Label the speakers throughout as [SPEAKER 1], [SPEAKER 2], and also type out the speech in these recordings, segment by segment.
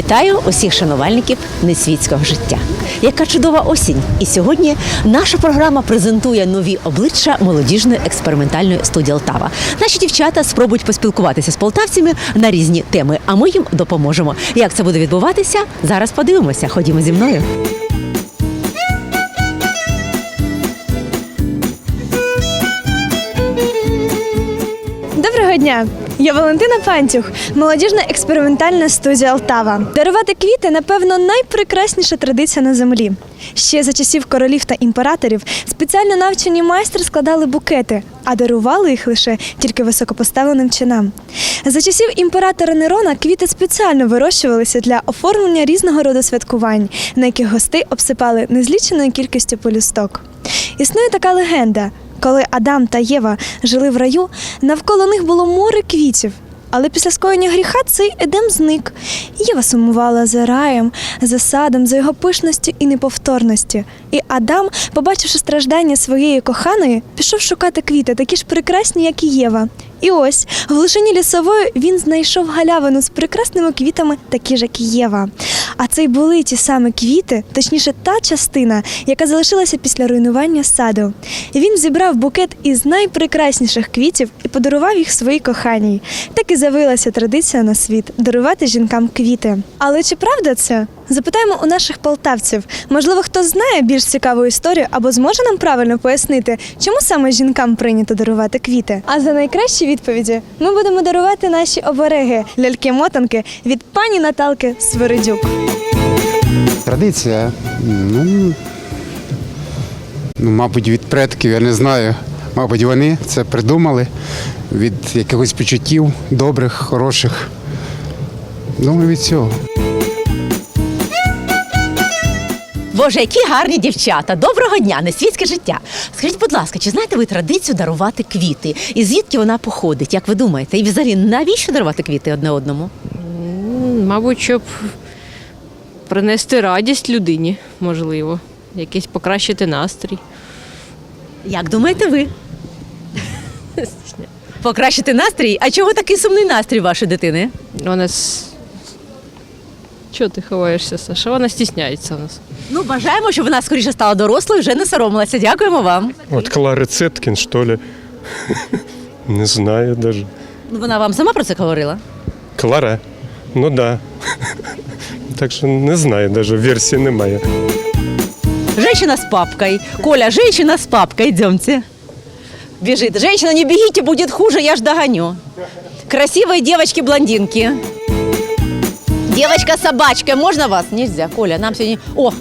[SPEAKER 1] Вітаю усіх шанувальників несвітського життя. Яка чудова осінь! І сьогодні наша програма презентує нові обличчя молодіжної експериментальної студії Алтава. Наші дівчата спробують поспілкуватися з полтавцями на різні теми, а ми їм допоможемо. Як це буде відбуватися? Зараз подивимося. Ходімо зі мною.
[SPEAKER 2] Доброго дня! Я Валентина Пантюх, молодіжна експериментальна студія Алтава. Дарувати квіти, напевно, найпрекрасніша традиція на землі. Ще за часів королів та імператорів спеціально навчені майстри складали букети, а дарували їх лише тільки високопоставленим чинам. За часів імператора Нерона квіти спеціально вирощувалися для оформлення різного роду святкувань, на яких гостей обсипали незліченою кількістю полюсток. Існує така легенда. Коли Адам та Єва жили в раю, навколо них було море квітів. Але після скоєння гріха цей Едем зник. Єва сумувала за раєм, за садом, за його пишності і неповторності. І Адам, побачивши страждання своєї коханої, пішов шукати квіти, такі ж прекрасні, як і Єва. І ось в глушині лісової він знайшов галявину з прекрасними квітами, такі ж, як Єва. А це й були ті самі квіти, точніше, та частина, яка залишилася після руйнування саду. І він зібрав букет із найпрекрасніших квітів і подарував їх своїй коханій. Так і з'явилася традиція на світ дарувати жінкам квіти. Але чи правда це? Запитаємо у наших полтавців. Можливо, хтось знає більш цікаву історію або зможе нам правильно пояснити, чому саме жінкам прийнято дарувати квіти. А за найкращі відповіді ми будемо дарувати наші обереги ляльки-мотанки від пані Наталки Свиридюк.
[SPEAKER 3] Традиція, ну, ну, мабуть, від предків, я не знаю. Мабуть, вони це придумали від якихось почуттів добрих, хороших. Думаю, від цього.
[SPEAKER 1] Боже, які гарні дівчата! Доброго дня, несвітське життя. Скажіть, будь ласка, чи знаєте ви традицію дарувати квіти? І звідки вона походить? Як ви думаєте? І взагалі навіщо дарувати квіти одне одному?
[SPEAKER 4] Мабуть, щоб принести радість людині, можливо, якийсь покращити настрій.
[SPEAKER 1] Як думаєте ви? Покращити настрій? А чого такий сумний настрій вашої дитини?
[SPEAKER 4] Вона с... Чого ти ховаєшся, Саша? Вона стісняється у нас.
[SPEAKER 1] Ну, бажаємо, щоб вона скоріше стала дорослою, вже не соромилася. Дякуємо вам.
[SPEAKER 5] От Клары Цеткин, что ли? Не знаю даже.
[SPEAKER 1] Ну, вона вам сама про це говорила?
[SPEAKER 5] Клара? Ну да. Так що не знаю, даже версії немає.
[SPEAKER 1] Женщина с папкой. Коля, женщина с папкой, идемте. Бежит. Женщина, не бегите, будет хуже, я ж догоню. Красивые девочки-блондинки. Девочка с собачкой, можно вас? Нельзя, Коля, нам сьогодні... О!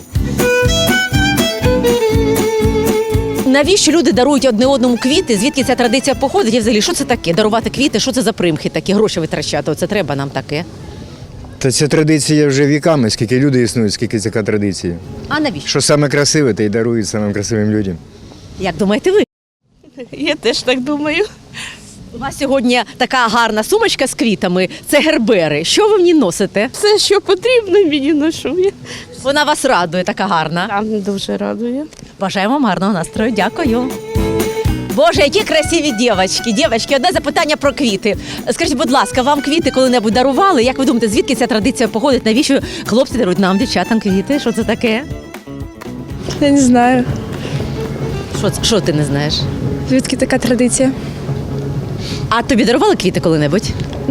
[SPEAKER 1] Навіщо люди дарують одне одному квіти? Звідки ця традиція походить? І взагалі, що це таке? Дарувати квіти, що це за примхи такі? Гроші витрачати? Оце треба нам таке.
[SPEAKER 6] Та ця традиція вже віками, скільки люди існують, скільки така традиція.
[SPEAKER 1] А навіщо?
[SPEAKER 6] Що саме красиве, те й дарують самим красивим людям.
[SPEAKER 1] Як думаєте ви?
[SPEAKER 7] Я теж так думаю.
[SPEAKER 1] У вас сьогодні така гарна сумочка з квітами. Це гербери. Що ви в ній носите?
[SPEAKER 7] Все, що потрібно, мені ношу. Я
[SPEAKER 1] Вона вас радує, така гарна.
[SPEAKER 7] Там дуже радує.
[SPEAKER 1] Бажаємо вам гарного настрою. Дякую. Боже, які красиві дівчатки. Дівчатки, одне запитання про квіти. Скажіть, будь ласка, вам квіти коли-небудь дарували? Як ви думаєте, звідки ця традиція походить? Навіщо хлопці дарують нам, дівчатам, квіти? Що це таке?
[SPEAKER 2] Я не знаю,
[SPEAKER 1] Що, це- що ти не знаєш?
[SPEAKER 2] звідки така традиція.
[SPEAKER 1] А тобі дарували квіти коли-небудь?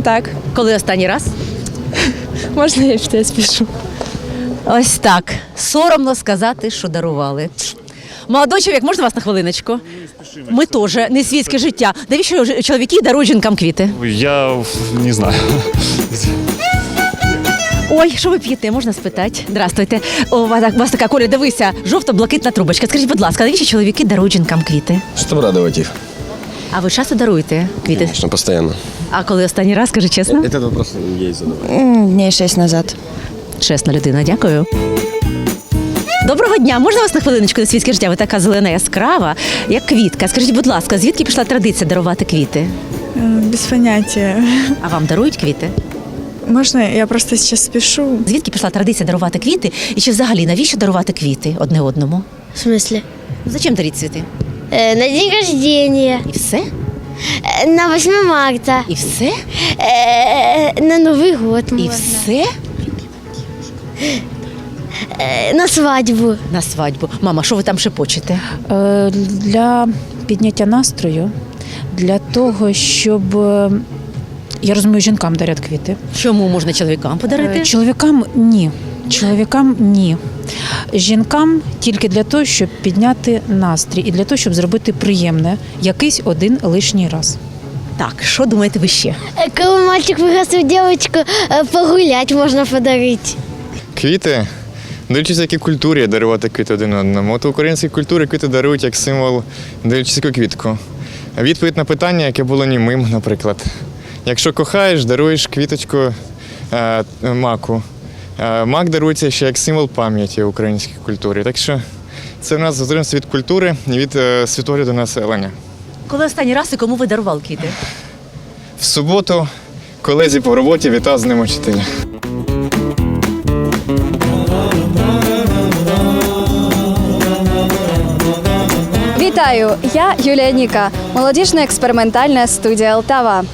[SPEAKER 2] Так,
[SPEAKER 1] Коли останній раз?
[SPEAKER 2] можна я ще спішу.
[SPEAKER 1] Ось так. Соромно сказати, що дарували. Молодой чоловік, можна вас на хвилиночку? Ми теж не світське життя. Навіщо чоловіки дарують жінкам квіти?
[SPEAKER 8] Я не знаю.
[SPEAKER 1] Ой, що ви п'єте? Можна спитати? Здравствуйте. У вас, так- у вас така Коля, дивися, жовто-блакитна трубочка. Скажіть, будь ласка, навіщо чоловіки дарують жінкам квіти?
[SPEAKER 9] Чтобы радовать их.
[SPEAKER 1] А ви часто даруєте квіти?
[SPEAKER 9] Конечно, постоянно.
[SPEAKER 1] А коли останній раз, скажи чесно?
[SPEAKER 9] Этот вопрос ей задавать.
[SPEAKER 10] Дней шесть назад.
[SPEAKER 1] Чесна людина, дякую. Доброго дня, можна вас на хвилиночку на світське життя? Ви така зелена яскрава, як квітка. Скажіть, будь ласка, звідки пішла традиція дарувати квіти?
[SPEAKER 11] Без понятия.
[SPEAKER 1] А вам дарують квіти?
[SPEAKER 11] Можно я просто сейчас спешу?
[SPEAKER 1] Звідки пішла традиція дарувати квіти? І чи взагалі навіщо дарувати квіти одне одному?
[SPEAKER 10] В смысле?
[SPEAKER 1] Зачем дарити цвіти?
[SPEAKER 10] Э, на день рождения,
[SPEAKER 1] І все?
[SPEAKER 10] э, на 8 марта,
[SPEAKER 1] І все?
[SPEAKER 10] э, на Новый год.
[SPEAKER 1] І
[SPEAKER 10] можно.
[SPEAKER 1] все?
[SPEAKER 10] Е, На свадьбу.
[SPEAKER 1] На свадьбу. Мама, що ви там шепочете?
[SPEAKER 8] Е, Для підняття настрою, для того, щоб е, я розумію, жінкам дарять квіти.
[SPEAKER 1] Чому можна чоловікам подарити?
[SPEAKER 8] Е, Чоловікам ні. Чоловікам ні. Жінкам тільки для того, щоб підняти настрій і для того, щоб зробити приємне якийсь один лишній раз.
[SPEAKER 1] Так, що думаєте ви ще?
[SPEAKER 10] Е, Коли мальчик пригласив дівчинку, е, погулять можна подарити.
[SPEAKER 9] Квіти. Дивлячись, які культурі дарувати квіти один одному. От в українській культурі квіти дарують як символ, дивлячись яку квітку. Відповідь на питання, яке було німим, наприклад. Якщо кохаєш, даруєш квіточку е, маку. Е, мак дарується ще як символ пам'яті українській культурі. Так що це в нас залежить від культури і від е, світогляду населення.
[SPEAKER 1] Коли останній раз і кому ви дарували квіти?
[SPEAKER 9] В суботу колезі по роботі вітав з ним учителя.
[SPEAKER 12] Вітаю! Я Юлія Ніка, молодіжна експериментальна студія Алтава.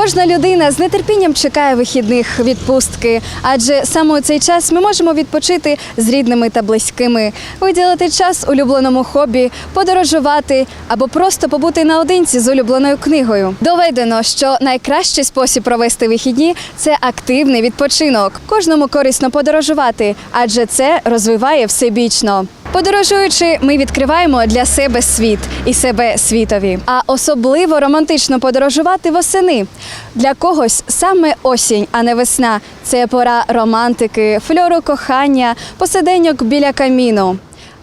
[SPEAKER 12] Кожна людина з нетерпінням чекає вихідних відпустки, адже саме у цей час ми можемо відпочити з рідними та близькими, виділити час улюбленому хобі, подорожувати або просто побути наодинці з улюбленою книгою. Доведено, що найкращий спосіб провести вихідні це активний відпочинок. Кожному корисно подорожувати, адже це розвиває всебічно. Подорожуючи, ми відкриваємо для себе світ і себе світові. А особливо романтично подорожувати восени. Для когось саме осінь, а не весна. Це пора романтики, фльору кохання, посиденьок біля каміну.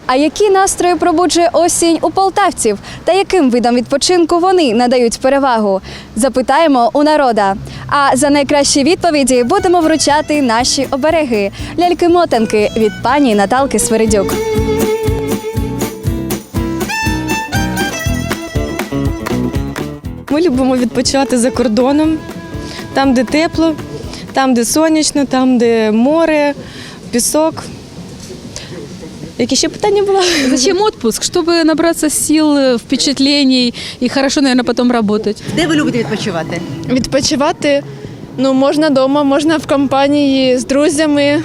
[SPEAKER 12] А які настрої пробуджує осінь у полтавців та яким видам відпочинку вони надають перевагу? Запитаємо у народа. А за найкращі відповіді будемо вручати наші обереги ляльки-мотанки від пані Наталки Свередюк.
[SPEAKER 7] Ми любимо відпочивати за кордоном, там, де тепло, там, де сонячно, там, де море, пісок. Які ще питання було?
[SPEAKER 13] Зачем отпуск? Чтобы набраться сил, э, впечатлений и хорошо, наверное, потом работать.
[SPEAKER 1] Де ви любите відпочивати?
[SPEAKER 11] Відпочивати ну, можна вдома, можна в компанії з друзями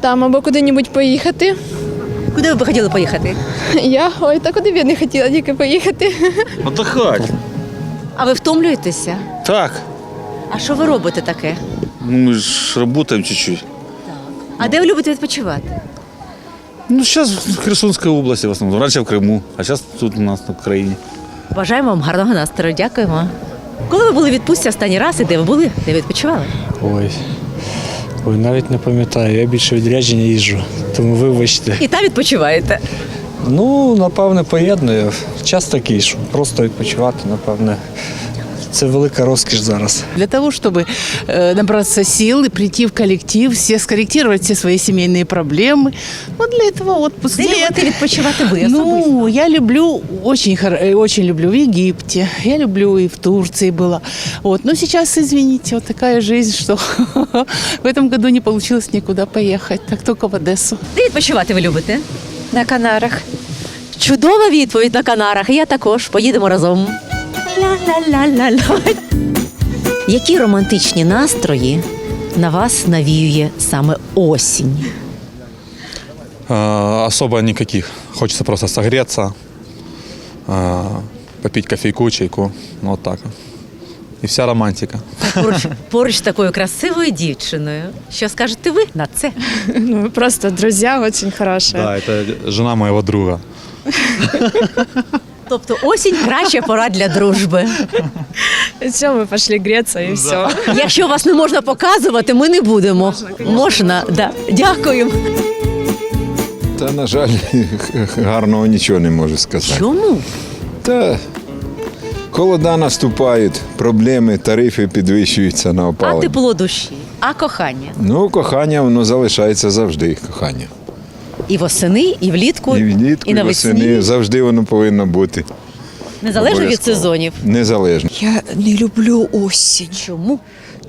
[SPEAKER 11] там або куди-небудь поїхати.
[SPEAKER 1] Куди ви б хотіли поїхати?
[SPEAKER 11] Я ой, та куди б я не хотіла тільки поїхати.
[SPEAKER 14] Отдыхать.
[SPEAKER 1] А ви втомлюєтеся?
[SPEAKER 14] Так.
[SPEAKER 1] А що ви робите таке?
[SPEAKER 14] Ну, мы же работаем чуть-чуть.
[SPEAKER 1] А де ви любите відпочивати?
[SPEAKER 14] Ну, сейчас в Херсонской области в основном. Раньше в Крыму, а сейчас тут у нас на Украине.
[SPEAKER 1] Бажаємо вам гарного настрою. Дякуємо. Коли ви були в відпустці останній раз і де ви були? Де ви відпочивали?
[SPEAKER 6] Ой. Ой, навіть не пам'ятаю, я більше відрядження їжджу, тому вибачте.
[SPEAKER 1] І там відпочиваєте.
[SPEAKER 6] Ну, напевне, поєдную. Час такий, що просто відпочивати, напевне. Це велика розкіш зараз.
[SPEAKER 7] Для того, чтобы э, набраться сил и прийти в коллектив, все скорректировать все свои семейные проблемы. Вот для этого отпуск.
[SPEAKER 1] Де
[SPEAKER 7] Нет.
[SPEAKER 1] любите відпочивати ви особисто?
[SPEAKER 7] Ну, я люблю, очень, хор- э, очень люблю в Египте, я люблю и в Турции была. Вот. Но сейчас, извините, вот такая жизнь, что в этом году не получилось никуда поехать, так только в Одессу.
[SPEAKER 1] Де відпочивати ви любите?
[SPEAKER 12] На Канарах.
[SPEAKER 1] Чудова відповідь на Канарах. Я також. Поїдемо разом. Ля-ля-ля-ля-ля. Які романтичні настрої на вас навіює саме осінь?
[SPEAKER 15] особо никаких. Хочется просто согреться, попить кофейку, чайку. Ну, вот так. И вся романтика.
[SPEAKER 1] Поруч, поруч з такою красивою дівчиною. Що скажете ви на це?
[SPEAKER 11] Ну, просто друзі дуже хороші.
[SPEAKER 15] Да, это жена моего друга.
[SPEAKER 1] Тобто осінь краща пора для дружби.
[SPEAKER 11] Все, ми пішли грітися і все.
[SPEAKER 1] Якщо вас не можна показувати, ми не будемо. Можна, да. Дякую.
[SPEAKER 16] Та, на жаль, гарного нічого не можу сказати.
[SPEAKER 1] Чому?
[SPEAKER 16] Та холода наступають, проблеми, тарифи підвищуються на
[SPEAKER 1] А тепло душі, а кохання.
[SPEAKER 16] Ну, кохання воно залишається завжди. Кохання.
[SPEAKER 1] І восени, і влітку,
[SPEAKER 16] І влітку,
[SPEAKER 1] і
[SPEAKER 16] і
[SPEAKER 1] навесні.
[SPEAKER 16] восени завжди воно повинно бути.
[SPEAKER 1] Незалежно від сезонів.
[SPEAKER 16] Незалежно.
[SPEAKER 17] Я не люблю осінь.
[SPEAKER 1] Чому?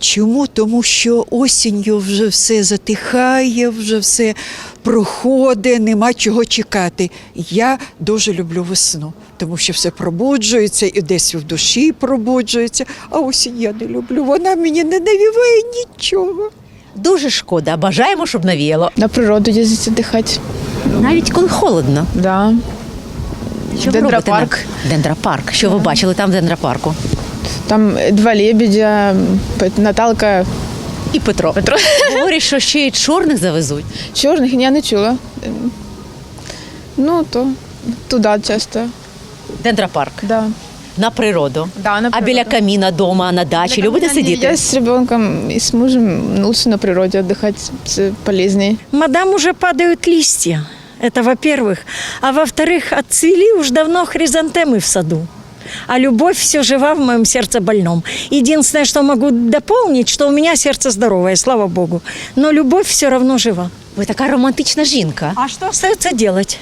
[SPEAKER 17] Чому? Тому що осінню вже все затихає, вже все проходить, нема чого чекати. Я дуже люблю весну, тому що все пробуджується і десь в душі пробуджується. А осінь я не люблю. Вона мені не навіває нічого.
[SPEAKER 1] Дуже шкода. Бажаємо, щоб навіяло.
[SPEAKER 11] На природу їздити дихати.
[SPEAKER 1] Навіть коли холодно.
[SPEAKER 11] Да.
[SPEAKER 1] Що ви робите
[SPEAKER 11] Дендропарк.
[SPEAKER 1] на- Дендропарк. Що ви бачили там в дендропарку?
[SPEAKER 11] Там два лебедя, Пет- Наталка.
[SPEAKER 1] І Петро.
[SPEAKER 11] Петро.
[SPEAKER 1] Говорять, що ще й чорних завезуть.
[SPEAKER 11] Чорних я не чула. Ну, то туди часто.
[SPEAKER 1] Дендропарк.
[SPEAKER 11] Да.
[SPEAKER 1] На природу.
[SPEAKER 11] Да, на
[SPEAKER 1] А біля
[SPEAKER 11] природу.
[SPEAKER 1] каміна дома на дачі любите сидіти?
[SPEAKER 11] Я с ребенком и с мужем лучше на природе отдыхать, это полезнее.
[SPEAKER 18] Мадам уже падают листья. Это во-первых. А во-вторых, отцвели уж давно хризантемы в саду. А любовь все жива в моем сердце больном. Единственное, что могу дополнить, что у меня сердце здоровое, слава Богу. Но любовь все равно жива.
[SPEAKER 1] Ви така романтична жінка.
[SPEAKER 18] А что остается делать?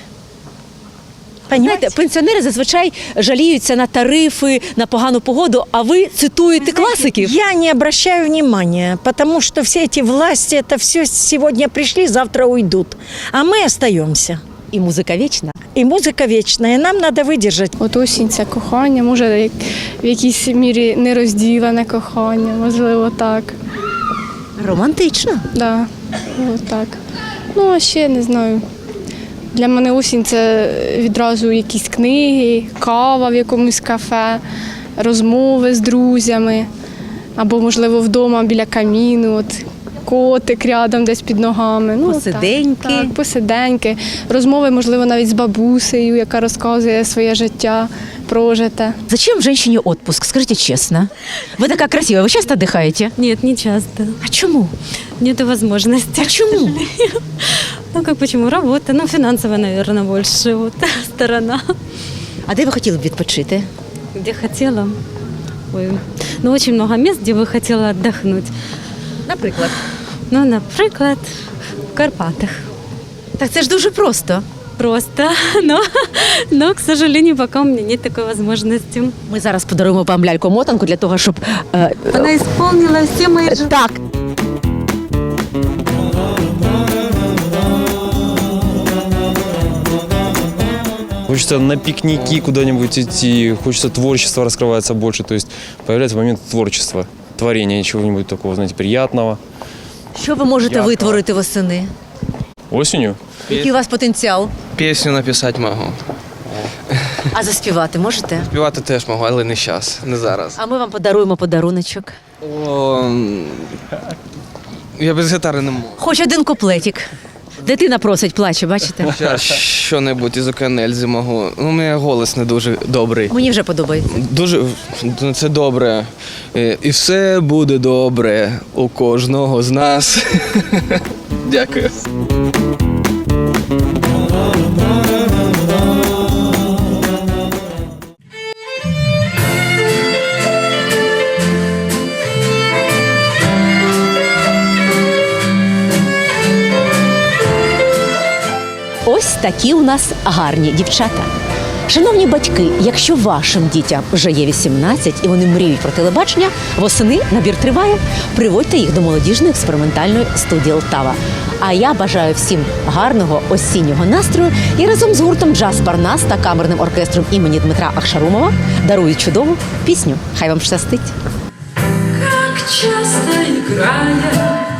[SPEAKER 1] Знаєте, пенсіонери зазвичай жаліються на тарифи, на погану погоду, а ви цитуєте класиків.
[SPEAKER 18] Я не обращаю внимания, потому что все эти власти, это все сегодня пришли, завтра уйдут. А мы остаемся.
[SPEAKER 1] І музика вічна.
[SPEAKER 18] И музыка вечная, и нам надо выдержать.
[SPEAKER 11] От осінь це кохання, може як, в якійсь мірі нерозділене кохання, можливо, так.
[SPEAKER 1] Романтично.
[SPEAKER 11] Да, от так. Ну, а ще не знаю. Для мене осінь це відразу якісь книги, кава в якомусь кафе, розмови з друзями, або, можливо, вдома біля каміну, от котик рядом десь під ногами. Ну,
[SPEAKER 1] Посиденьки.
[SPEAKER 11] Так, так, посиденьки. Розмови, можливо, навіть з бабусею, яка розказує своє життя прожите.
[SPEAKER 1] Зачем женщине отпуск? Скажите честно. Вы такая красивая, вы часто отдыхаете?
[SPEAKER 19] Нет, не часто.
[SPEAKER 1] А чему?
[SPEAKER 19] Нет возможности.
[SPEAKER 1] Почему?
[SPEAKER 19] Ну как почему? Работа, ну финансовая, наверное, больше вот сторона.
[SPEAKER 1] А де ви хотіли б відпочити?
[SPEAKER 19] Где хотела. Ой, ну очень много мест, где бы хотела отдохнуть.
[SPEAKER 1] Наприклад.
[SPEAKER 19] Ну, наприклад, в Карпатах.
[SPEAKER 1] Так це ж дуже просто.
[SPEAKER 19] Просто, но, но, к сожалению, пока у меня нет такой возможности.
[SPEAKER 1] Ми зараз подаруємо вам ляльку-мотанку для того, щоб. Е,
[SPEAKER 19] Она исполнила все мои желания.
[SPEAKER 1] так.
[SPEAKER 15] Хочется на пикники куда-нибудь идти, хочется творчество раскрывается больше, то есть появляется момент творчества, творения чего-нибудь такого, знаете, приятного.
[SPEAKER 1] Що ви можете
[SPEAKER 15] Дякую.
[SPEAKER 1] витворити восени?
[SPEAKER 15] Осенью
[SPEAKER 1] Який у вас потенціал?
[SPEAKER 20] Пісню написати можу.
[SPEAKER 1] А заспівати можете?
[SPEAKER 20] Співати теж можу, але не зараз, не зараз.
[SPEAKER 1] А ми вам подаруємо подаруночок.
[SPEAKER 20] О, м, я без гітари не можу.
[SPEAKER 1] Хоч один куплетик. Дитина просить, плаче, бачите?
[SPEAKER 20] Зараз що-небудь із Океанельзи можу. Ну, у мене голос не дуже добрий.
[SPEAKER 1] Мені вже подобається.
[SPEAKER 20] Дуже ну, це добре. Е, І все буде добре у кожного з нас. Дякую.
[SPEAKER 1] Такі у нас гарні дівчата. Шановні батьки, якщо вашим дітям вже є 18 і вони мріють про телебачення, восени набір триває. Приводьте їх до молодіжної експериментальної студії Лтава. А я бажаю всім гарного осіннього настрою і разом з гуртом Джаз Парнас та камерним оркестром імені Дмитра Ахшарумова дарую чудову пісню. Хай вам щастить!
[SPEAKER 21] Как часто играя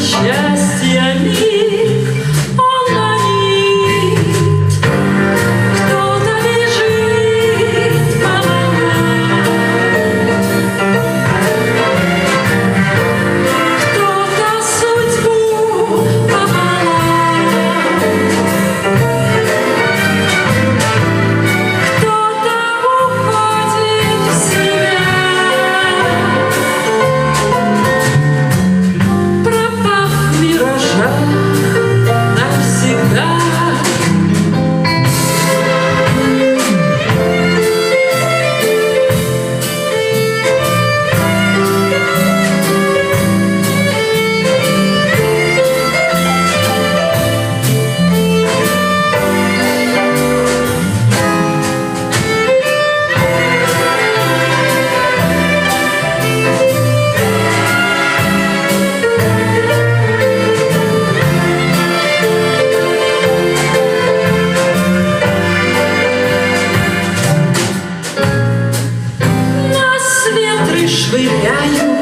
[SPEAKER 21] щастя. виляю.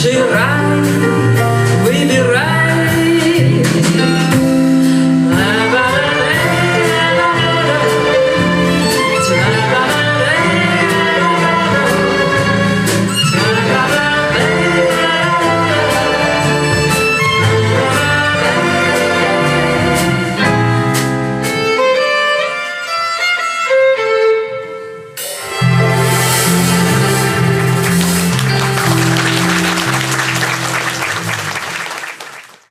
[SPEAKER 21] інший рай.